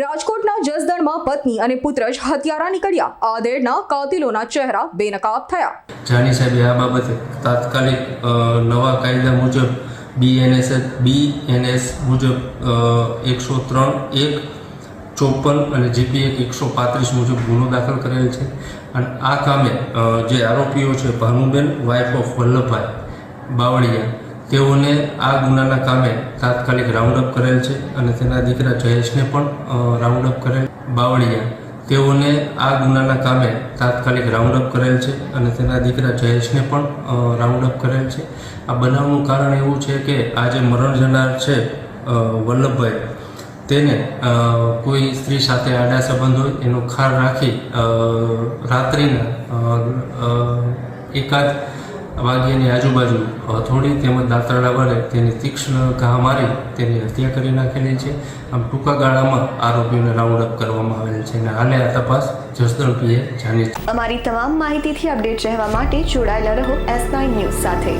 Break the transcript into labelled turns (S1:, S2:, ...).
S1: રાજકોટના જસદણમાં પત્ની અને પુત્ર જ હત્યારા નીકળ્યા. આદેડના કાતિલોના ચહેરા બેનકાબ થયા.
S2: જાની સાહેબે આ બાબતે તાત્કાલિક નવા કાયદા મુજબ બીએનએસ બીએનએસ મુજબ એકસો ત્રણ, એક, ચોપન અને જીપી એક એકસો પાંત્રીસ મુજબ ગુનો દાખલ કરેલ છે. અને આ કામે જે આરોપીઓ છે ભાનુબેન વાઇફ ઓફ વલ્લભભાઈ બાવળિયા તેઓને આ ગુનાના કામે તાત્કાલિક રાઉન્ડ અપ કરેલ છે અને તેના દીકરા જયેશને પણ રાઉન્ડ અપ કરેલ બાવળિયા. તેઓને આ ગુનાના કામે તાત્કાલિક રાઉન્ડ અપ કરેલ છે અને તેના દીકરા જયેશને પણ રાઉન્ડ અપ કરેલ છે. આ બનાવનું કારણ એવું છે કે આ જે મરણ જનાર છે વલ્લભભાઈ, તેને કોઈ સ્ત્રી સાથે આડા સંબંધ હોય, એનો ખાર રાખી રાત્રિના એકાદ વાગ્યાની આજુબાજુ હથોડી તેમજ દાંતરડા વડે તેની તીક્ષ્ણ ઘા મારી તેની હત્યા કરી નાખેલી છે. આમ ટૂંકા ગાળામાં આરોપીઓને રાઉન્ડ અપ કરવામાં આવેલ છે અને હાલે આ તપાસ જસદણ પીએ જાણી
S3: અમારી તમામ માહિતીથી અપડેટ રહેવા માટે જોડાયેલા રહો એસ નાઇન ન્યૂઝ સાથે.